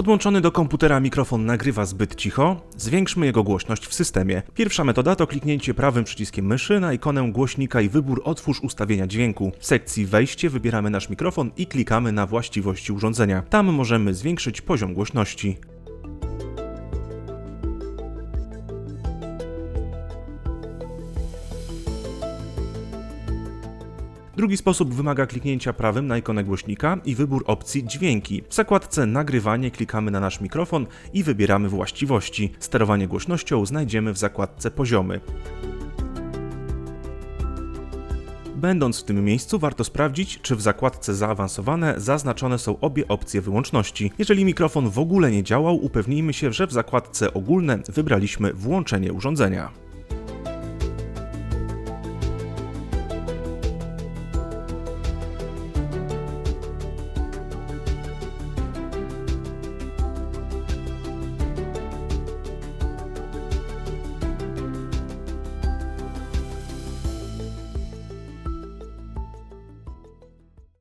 Podłączony do komputera mikrofon nagrywa zbyt cicho, zwiększmy jego głośność w systemie. Pierwsza metoda to kliknięcie prawym przyciskiem myszy na ikonę głośnika i wybór Otwórz ustawienia dźwięku. W sekcji Wejście wybieramy nasz mikrofon i klikamy na właściwości urządzenia. Tam możemy zwiększyć poziom głośności. Drugi sposób wymaga kliknięcia prawym na ikonę głośnika i wybór opcji dźwięki. W zakładce nagrywanie klikamy na nasz mikrofon i wybieramy właściwości. Sterowanie głośnością znajdziemy w zakładce poziomy. Będąc w tym miejscu, warto sprawdzić, czy w zakładce zaawansowane zaznaczone są obie opcje wyłączności. Jeżeli mikrofon w ogóle nie działał, upewnijmy się, że w zakładce ogólne wybraliśmy włączenie urządzenia.